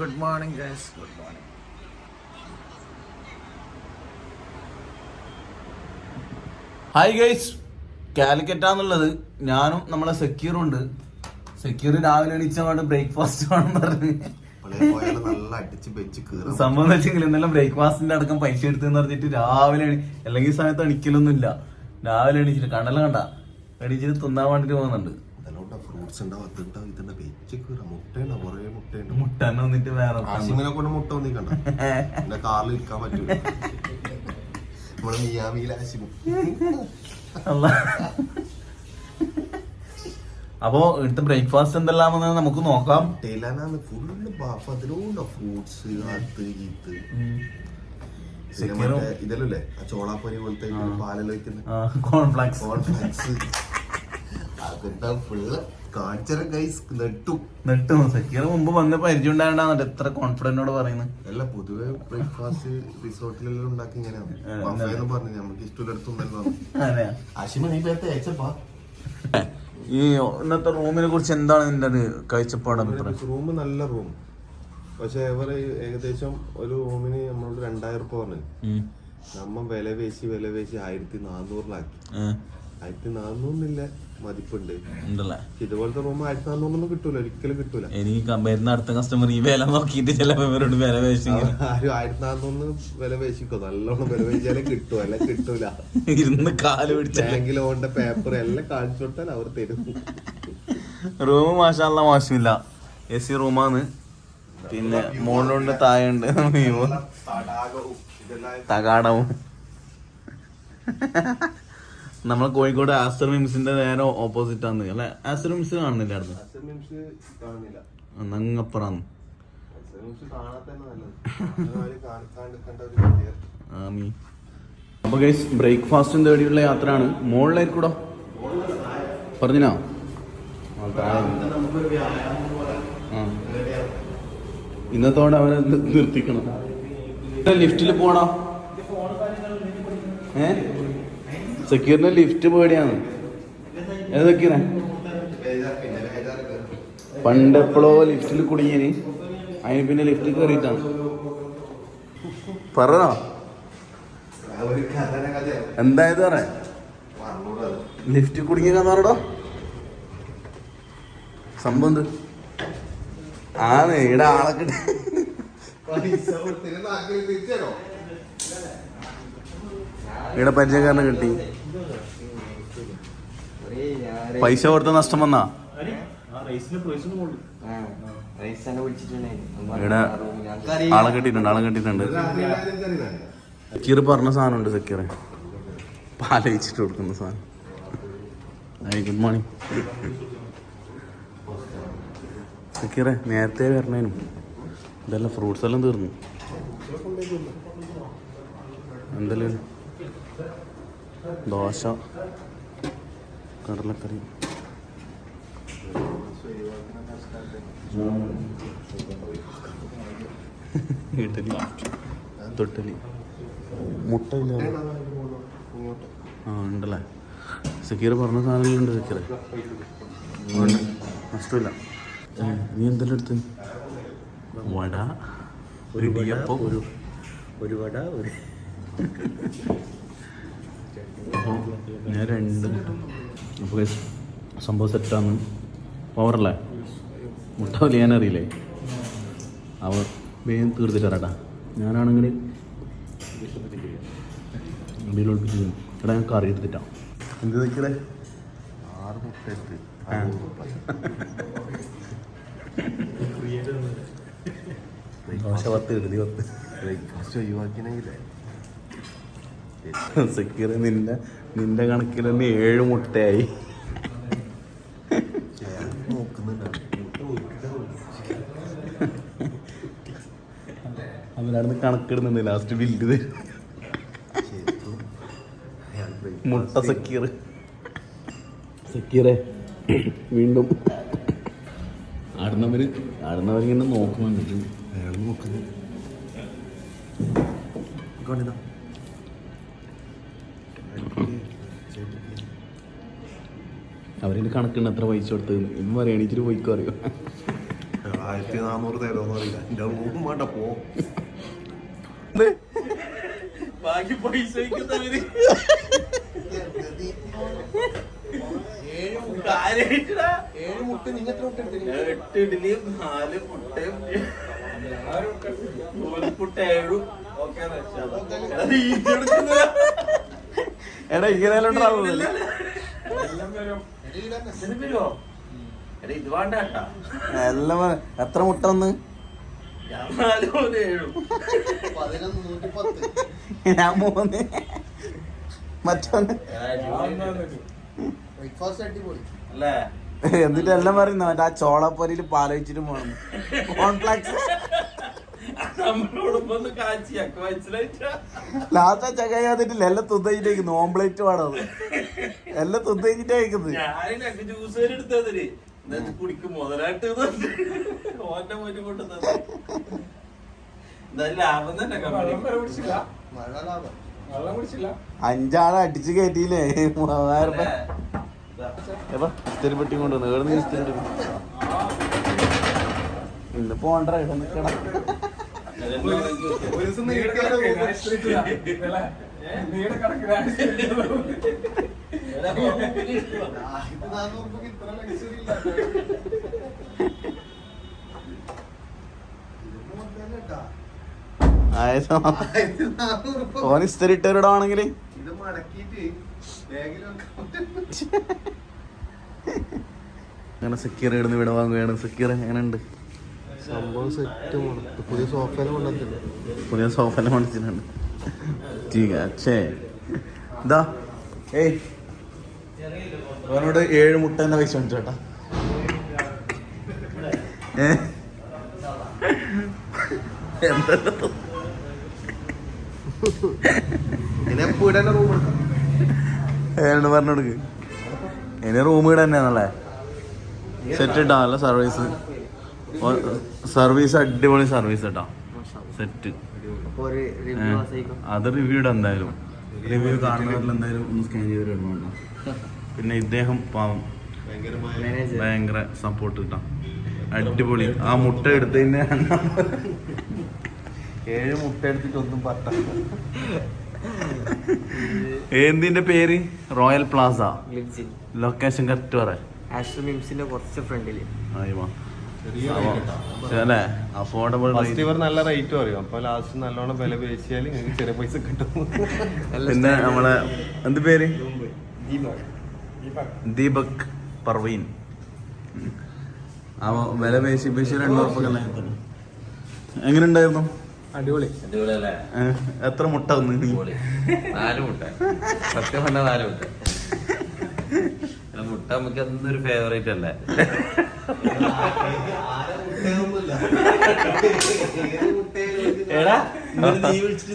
Good morning guys good morning hi guys കാലിക്കറ്റാന്നുള്ളത് ഞാനും നമ്മളെ സെക്യൂറും ഉണ്ട്. സെക്യൂർ രാവിലെ എണീച്ചപാട് ബ്രേക്ക്ഫാസ്റ്റ് വേണം പറഞ്ഞ്. പള്ളിയിൽ പോയാൽ നല്ല അടിച്ച് വെച്ച് കീറും. സംഭവം വെച്ചെങ്കിൽ ഇന്നലെ ബ്രേക്ക്ഫാസ്റ്റിന്റെ അടക്കം പൈസ എടുത്തെന്ന് പറഞ്ഞിട്ട് രാവിലെ അല്ലെങ്കിൽ സമയത്ത് എണിക്കലൊന്നും ഇല്ല രാവിലെ എണീച്ചിട്ട് കണ്ടല്ല കണ്ട. എണീച്ചിട്ട് തിന്നാൻ വേണ്ടിട്ട് പോകുന്നുണ്ട്. അതിലോട്ട് ഫ്രൂട്ട്സ് ഉണ്ടാവും അതുണ്ടാവും ഇതുണ്ടാവും വെച്ച് കീറാം. മുട്ടയുണ്ടോ കുറേ മുട്ടയുണ്ട്? മുട്ടന്നെ വന്നിട്ട് വേറെ ആശിമിനെ കൊണ്ട് മുട്ട വന്നിക്കണ്ട പിന്നെ കാറിൽ ഇരിക്കാൻ പറ്റൂല. നമ്മൾ മിയാമിയിലെ ആശിമു അല്ല. അപ്പോ ഇവിടുത്തെ ബ്രേക്ക്ഫാസ്റ്റ് എന്തെല്ലാമെന്ന് നമുക്ക് നോക്കാം. ടെലാനാണ് ഫുള്ള് ഫ്രൂട്ട്സ് അത് ഇത്. ഇതല്ലേ ആ ചോളാപ്പൊരി പോലത്തെ പാലെല്ലാം കോൺഫ്ലാക്സ് കോൺഫ്ലക്സ് അതെന്താ ഫുള്ള് കാണിച്ചര ഗൈസ് നെട്ടും. എന്നിട്ട് സക്കീർ മുമ്പ് വന്ന് പരിചയം ഉണ്ടാകണ്ട എത്ര കോൺഫിഡന്റോട് പറയുന്നത് അല്ല പൊതുവെ ബ്രേക്ക്ഫാസ്റ്റ് റിസോർട്ടിലെല്ലാം ഉണ്ടാക്കി ഇങ്ങനെയാണ് പറഞ്ഞു നമുക്ക് ഇഷ്ടമുള്ളടത്തൊന്നല്ലോ നീ അയച്ചപ്പാ ഈ ഇന്നത്തെ റൂമിനെ കുറിച്ച് എന്താണ് നിന്റെ കാഴ്ചപ്പാട് റൂം നല്ല റൂം. പക്ഷെ ഇവർ ഏകദേശം ഒരു റൂമിന് നമ്മളോട് രണ്ടായിരം റുപ്യ പറഞ്ഞു. നമ്മ വില പേശി വില പേശി ആയിരത്തി നാന്നൂറിലാക്കി. ഏ, ആയിരത്തി നാന്നൂറിനില്ല? മതിപ്പുണ്ട്. ഇതുപോലത്തെ റൂം ആയിരത്തി നാന്നൂറൊന്നും കിട്ടൂല ഒരിക്കലും കിട്ടൂല. എനിക്ക് വരുന്ന അടുത്ത കസ്റ്റമർ ഈ വില നോക്കിയിട്ട് ചിലപ്പോ ഇവരോട് വില പേശിക്കും ആരും ആയിരത്തി നാന്നൂറിന് വില പേശിക്കോ നല്ലോണം വില പേശിയാലേ കിട്ടൂ അല്ലെ കിട്ടൂല. ഇരുന്ന് കാൽ പിടിച്ച അല്ലെങ്കിൽ ഓന്റെ പേപ്പർ എല്ലാം കാണിച്ചു കൊടുത്താൽ അവർ തരും. റൂം മാഷാല്ല മോശമില്ല. എ സി റൂമാണ് പിന്നെ മുകളിലുണ്ട് താഴെയുണ്ട്. തകാടവും. നമ്മളെ കോഴിക്കോട് ആസ്റ്റർ മിംസിന്റെ നേരെ ഓപ്പോസിറ്റ് ആണ്. അല്ലെ? ആസ്റ്റർ മിംസ് കാണുന്നില്ല കാണുന്നില്ല. നങ്ങപ്പുറാന്ന് അപ്പൊ ഗൈസ് ബ്രേക്ക്ഫാസ്റ്റും തേടിയുള്ള യാത്രയാണ്. മുകളിലായിരിക്കൂടോ പറഞ്ഞിനോ? ആ, താഴെ. ആ. ഇന്നത്തോടെ അവനെ നിർത്തിക്കണം. ലിഫ്റ്റിൽ പോണോ? ഏ? സക്കീറിന് ലിഫ്റ്റ് പേടിയാണ്. ഏത് സക്കീറെ? പണ്ട് എപ്പോഴോ ലിഫ്റ്റിൽ കുടുങ്ങിയന് അതിന് പിന്നെ ലിഫ്റ്റ് കയറിയിട്ടാണ് പറഞ്ഞോ. എന്തായത് പറ. ലിഫ്റ്റ് കുടുങ്ങിയെന്ന് പറഞ്ഞോ സംഭവം എന്ത്? ആ ഇവിടെ ആളെ കിട്ടി? ഇവിടെ പരിചയക്കാരനെ കിട്ടി. പൈസ കൊടുത്ത നഷ്ടം വന്നാ? ആളെ കിട്ടിട്ടുണ്ട് ആളെ തരുന്നതാണ്. സക്കീർ പറഞ്ഞ സാധനമുണ്ട് സക്കീറെ. പാലയിച്ചിട്ട് കൊടുക്കുന്ന സാധനം. ഹായ് ഗുഡ് മോർണിംഗ് സക്കീറെ നേരത്തെ വരണേനും. ഇതെല്ലാം ഫ്രൂട്ട്സ് എല്ലാം തീർന്നു. എന്തെല്ലാം ദോശ. കടലക്കറി. ഇഡലി. തൊട്ടലി. മുട്ട ഇല്ല. ആ ഉണ്ടല്ലേ? സക്കീർ പറഞ്ഞ സാധനങ്ങളുണ്ട് സക്കീർ നഷ്ടമില്ല നീ എന്തെല്ലാം എടുത്ത്? വട ഒരു ഇടിയപ്പം. ഒരു ഒരു വട ഒരു ഞാൻ ഞാൻ രണ്ട്. അപ്പോൾ guys, സംഭവം സെറ്റാണ്. പവറല്ലേ മുട്ട വലിയാനറിയില്ലേ? അവർ വേഗം തീർത്തിട്ട് ഞാനാണെങ്കിൽ അടിയിൽ ഒളിപ്പിച്ച്. എടാ ഞാൻ കറി എടുത്തിട്ടാ. എന്ത് നിൽക്കണേ ആറ് മുട്ട എടുത്ത്. ദോശ പത്ത് എഴുതി പത്ത്. ബ്രേക്ക്ഫാസ്റ്റ് ഒഴിവാക്കിയെങ്കിലേ സക്കീർ നിന്റെ നിന്റെ കണക്കിൽ തന്നെ ഏഴ് മുട്ടയായി. അവരവിടുന്ന് കണക്കിടുന്നുണ്ട് ലാസ്റ്റ് ബില്ല് തരും മുട്ട സക്കീർ. സക്കീറെ വീണ്ടും. ആടുന്നവര് ആടുന്നവരിങ്ങനെ നോക്കുന്നുണ്ട്. അയാൾ നോക്കുന്നു. കൊണ്ടിതാ അവരിന് കണക്കുണ്ട് എത്ര പൈസ കൊടുത്തത് ഇന്ന് പറയാണിച്ചിട്ട് പോയിക്കോ അറിയോ? ആയിരത്തി നാനൂറ് തരുമെന്ന് അറിയില്ല. എന്റെ റൂം വേണ്ട പോ. ബാക്കി പൈസ ഏഴ് മുട്ട നിങ്ങൾക്ക് എട്ട് ഇഡ്ഡലിയും നാല് മുട്ടയും ഏഴും. എടാ ഇങ്ങനെ എല്ലാം എത്ര മുട്ട ഒന്ന് ഞാൻ മൂന്ന്. മറ്റൊന്ന്. എന്നിട്ട് എല്ലാം പറയുന്ന മറ്റേ ആ ചോളപ്പൊരിയിൽ പാലോചിച്ചിട്ട് പോകണം കോൺഫ്ലാക്സ് നമ്മളോടൊപ്പം ഒന്ന് കാച്ചി അക്ക മനസ്സിലായിട്ടാ? ലാസ്റ്റ് ആ ചക്കായി വന്നിട്ടില്ല എല്ലാം തുന്തയിട്ടേക്ക് ഓംപ്ലേറ്റ് വേണത് എല്ലാം ഞാനിനക്ക് ജ്യൂസ് വരെ എടുത്തതിന് എന്നിട്ട് കുടിക്കും മുതലായിട്ട് ഓന്റെ മുന്നിൽ കൊണ്ടുവന്നത് എന്തായാലും ലാഭം തന്നെ കമ്പനി മഴ ലാഭം. അഞ്ചാളെ അടിച്ച് കയറ്റിയില്ലേ? മൂവായിരം രൂപ. എപ്പാ ഇസ്തിരി പെട്ടി കൊണ്ടുവന്നു ഏടുന്ന് ഇസ്തിരി ഇന്ന് പോണ്ട ഇവിടെ നിൽക്കണം ഒരു ദിവസം ഓൻ ഇസ്തിരി ഇട്ടവരിടാണെങ്കിൽ ഇത് മടക്കിയിട്ട് അങ്ങനെ സെക്യൂർ ഇടുന്ന് ഇവിടെ വാങ്ങുകയാണ്. സെക്യൂർ എങ്ങനെ ഉണ്ട് സംഭവം സെറ്റ് പുതിയ സോഫേനെ കൊണ്ടുവന്നിട്ടുണ്ട്. പുതിയ അച്ഛേ എന്താ ഏയ്. അവനോട് ഏഴ് മുട്ട മുട്ടേന്റെ പൈസ ഉണ്ട് ചേട്ടാ ഏ? ഇനി റൂം ഇടന്നെ സെറ്റ് ഇട്ടാ നല്ല സർവീസ് സർവീസ് അടിപൊളി സർവീസ് കേട്ടോ. സെറ്റ്. അപ്പൊ ഒരു റിവ്യൂ ആയിരിക്കും അത് റിവ്യൂ ഇടാം എന്തായാലും. റിവ്യൂ കാണുന്നവരിൽ എന്തായാലും ഒന്ന് സ്കാൻ ചെയ്ത് ഇടണം പിന്നെ ഇദ്ദേഹം പാവം. മാനേജർ ഭയങ്കര സപ്പോർട്ട് കിട്ടാം. അടിപൊളി. ആ മുട്ട എടുത്തതിന് ഏഴ് മുട്ട എടുത്തിട്ട് ഒന്നും പറ്റ. എന്തിന്റെ പേര്? റോയൽ പ്ലാസ ലൊക്കേഷൻ കറക്റ്റ് പറയാം കുറച്ച് ഫ്രണ്ടിൽ അയ്യോ ചെറിയ അല്ലേ? അഫോർഡബിൾ ഫസ്റ്റ് ഇവർ നല്ല റേറ്റ് പറയും. അപ്പൊ ലാസ്റ്റ് നല്ലോണം വില പേശിയാൽ നിങ്ങൾക്ക് ചെറിയ പൈസ കിട്ടും. പിന്നെ നമ്മളെ എന്ത് പേര്? ദീപക്. പർവീൻ അവ വില പേശി പേശി രണ്ടു ഉറപ്പൊക്കെ എങ്ങനെ ഉണ്ടായിരുന്നു അടിപൊളി. അടിപൊളിയല്ലേ? ഏഹ്, എത്ര മുട്ട വന്ന് നാല് മുട്ട. സത്യം പറഞ്ഞ നാല് മുട്ട. നമുക്ക് എന്തൊരു ഫേവറേറ്റ് അല്ലേ എടാ. നീ വിളിച്ചിട്ട്